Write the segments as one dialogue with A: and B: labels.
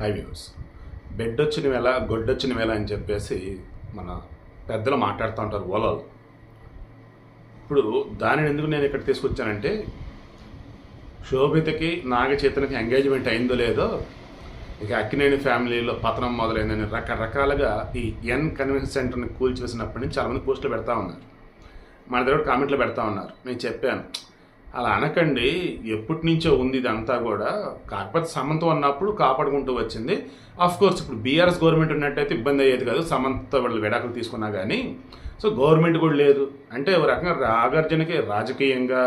A: High views bed వచ్చిన వేళ గొడ్డొచ్చిన వేళ అని చెప్పేసి మన పెద్దలు మాట్లాడుతూ ఉంటారు ఓలలు. ఇప్పుడు దానిని ఎందుకు నేను ఇక్కడ తీసుకొచ్చానంటే శోభితకి నాగచైతన్యకి ఎంగేజ్మెంట్ అయిందో లేదో ఇక అక్కినేని ఫ్యామిలీలో పతనం మొదలైందని రకరకాలుగా ఈ ఎన్ కన్వెన్షన్ సెంటర్ని కూల్చివేసినప్పటి నుంచి చాలామంది పోస్టులు పెడతా ఉన్నారు. మన దగ్గర కామెంట్లు పెడతా ఉన్నారు. నేను చెప్పాను. అలా అనకండి ఎప్పటి నుంచో ఉంది ఇదంతా కూడా. కాకపోతే సమంతం అన్నప్పుడు కాపాడుకుంటూ వచ్చింది. ఆఫ్ కోర్స్ ఇప్పుడు బీఆర్ఎస్ గవర్నమెంట్ ఉన్నట్టయితే ఇబ్బంది అయ్యేది కాదు సమంత వాళ్ళు విడాకులు తీసుకున్నా కానీ సో గవర్నమెంట్ కూడా లేదు. అంటే ఒక రకంగా నాగార్జునకి రాజకీయంగా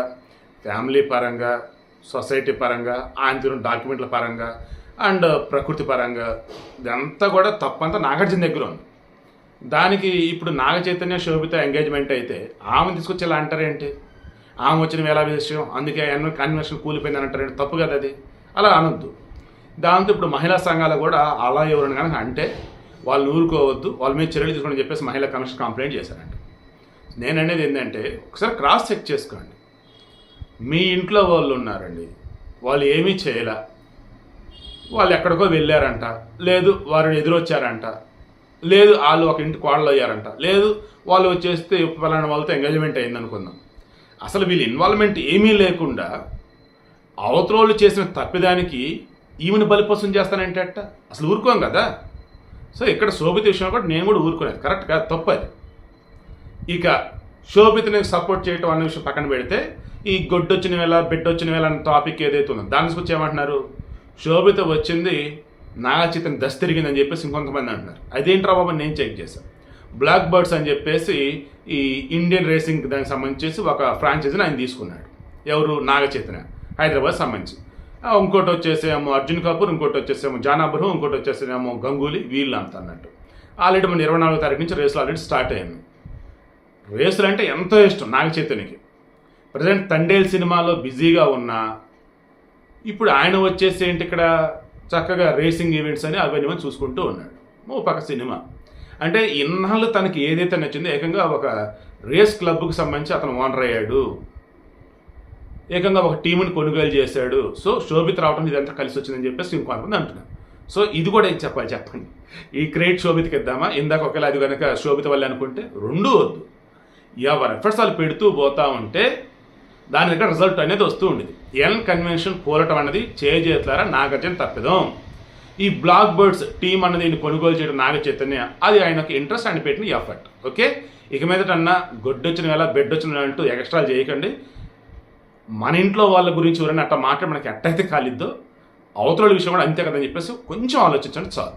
A: ఫ్యామిలీ పరంగా సొసైటీ పరంగా ఆయన డాక్యుమెంట్ల పరంగా అండ్ ప్రకృతి పరంగా ఇదంతా కూడా తప్పంతా నాగార్జున దగ్గర ఉంది. దానికి ఇప్పుడు నాగ చైతన్య శోభిత ఎంగేజ్మెంట్ అయితే ఆమె తీసుకొచ్చి ఇలా అంటారేంటి? ఆమె వచ్చిన వేళ విషయం అందుకే ఎన్నో కన్వెన్షన్ కూలిపోయింది అంటారు తప్పు కదా అది? అలా అనొద్దు. దాంతో ఇప్పుడు మహిళా సంఘాలు కూడా అలా ఎవరైనా కనుక అంటే వాళ్ళు ఊరుకోవద్దు వాళ్ళ మీద చర్యలు తీసుకోండి చెప్పేసి మహిళా కమిషన్ కంప్లైంట్ చేశారంట. నేను అనేది ఏంటంటే ఒకసారి క్రాస్ చెక్ చేసుకోండి. మీ ఇంట్లో వాళ్ళు ఉన్నారండి వాళ్ళు ఏమీ చేయలే. వాళ్ళు ఎక్కడికో వెళ్ళారంట లేదు వారు ఎదురొచ్చారంట లేదు వాళ్ళు ఒక ఇంటి కోడలు అయ్యారంట లేదు వాళ్ళు వచ్చేస్తే పలానా వాళ్ళతో ఎంగేజ్మెంట్ అయింది అనుకుందాం అసలు వీళ్ళ ఇన్వాల్వ్మెంట్ ఏమీ లేకుండా అవతరోళ్ళు చేసిన తప్పిదానికి ఈమెను బలిపసం చేస్తానంటే అసలు ఊరుకోం కదా? సో ఇక్కడ శోభిత విషయంలో కూడా నేను కూడా ఊరుకునేది కరెక్ట్ కాదు తప్పది ఇక శోభితని సపోర్ట్ చేయటం అనే విషయం పక్కన పెడితే ఈ గొడ్డొచ్చిన వేళ బిడ్డొచ్చిన వేళ అనే టాపిక్ ఏదైతే ఉందో దాని గురించి ఏమంటున్నారు? శోభిత వచ్చింది నాగచితని దశ తిరిగిందని చెప్పేసి ఇంకొంతమంది అంటున్నారు. అదేంట్రా బాబు నేను చెక్ చేశాను బ్లాక్ బర్డ్స్ అని చెప్పేసి ఈ ఇండియన్ రేసింగ్ దానికి సంబంధించి ఒక ఫ్రాంచైజీని ఆయన తీసుకున్నాడు. ఎవరు? నాగ చైతన్య హైదరాబాద్ సంబంధించి. ఇంకోటి వచ్చేసేమో అర్జున్ కపూర్ ఇంకోటి వచ్చేసేమో జాన్ అబ్రహం ఇంకోటి వచ్చేసేమో గంగూలీ వీళ్ళు అంత అన్నట్టు. ఆల్రెడీ మన ఇరవై నాలుగో తారీఖు నుంచి రేసులు ఆల్రెడీ స్టార్ట్ అయ్యాను రేసులు అంటే ఎంతో ఇష్టం నాగ చైతన్యకి ప్రజెంట్ తండేల్ సినిమాలో బిజీగా ఉన్నా ఇప్పుడు ఆయన వచ్చేసి ఏంటి ఇక్కడ? చక్కగా రేసింగ్ ఈవెంట్స్ అని అవన్నీ చూసుకుంటూ ఉన్నాడు. ఓ పక్క సినిమా. అంటే ఇన్నాళ్ళు తనకి ఏదైతే నచ్చిందో ఏకంగా ఒక రేస్ క్లబ్కి సంబంధించి అతను ఓనర్ అయ్యాడు. ఏకంగా ఒక టీముని కొనుగోలు చేశాడు. సో శోభిత్ రావడం ఇదంతా కలిసి వచ్చిందని చెప్పేసి ఇంకొంతమంది అంటున్నారు సో ఇది కూడా ఏం చెప్పాలి చెప్పండి. ఈ క్రెడిట్ శోభితకి ఇద్దామా? ఇందాక ఒకవేళ అది కనుక శోభిత వల్ల అనుకుంటే రెండూ వద్దు. ఎవరు ఎఫర్ట్స్ వాళ్ళు పెడుతూ పోతా ఉంటే దాని దగ్గర రిజల్ట్ అనేది వస్తూ ఉండేది. ఎన్ కన్వెన్షన్ పోలటం అనేది చేజేతులారా నాగార్జున తప్పిదం. ఈ బ్లాక్ బర్డ్స్ టీం అన్నది కొనుగోలు చేయడం నాగ చైతన్య. అది ఆయనకు ఇంట్రెస్ట్ ఆయన పెట్టిన ఎఫర్ట్ ఓకే ఇక మీదట అన్న గొడ్డొచ్చిన వేళ బెడ్ వచ్చిన అంటూ ఎక్స్ట్రా చేయకండి. మన ఇంట్లో వాళ్ళ గురించి ఎవరైనా అట్లా మాట్లాడి మనకి ఎట్టయితే కాలిద్దో అవతల విషయం కూడా అంతే కదని చెప్పేసి కొంచెం ఆలోచించండి చాలు.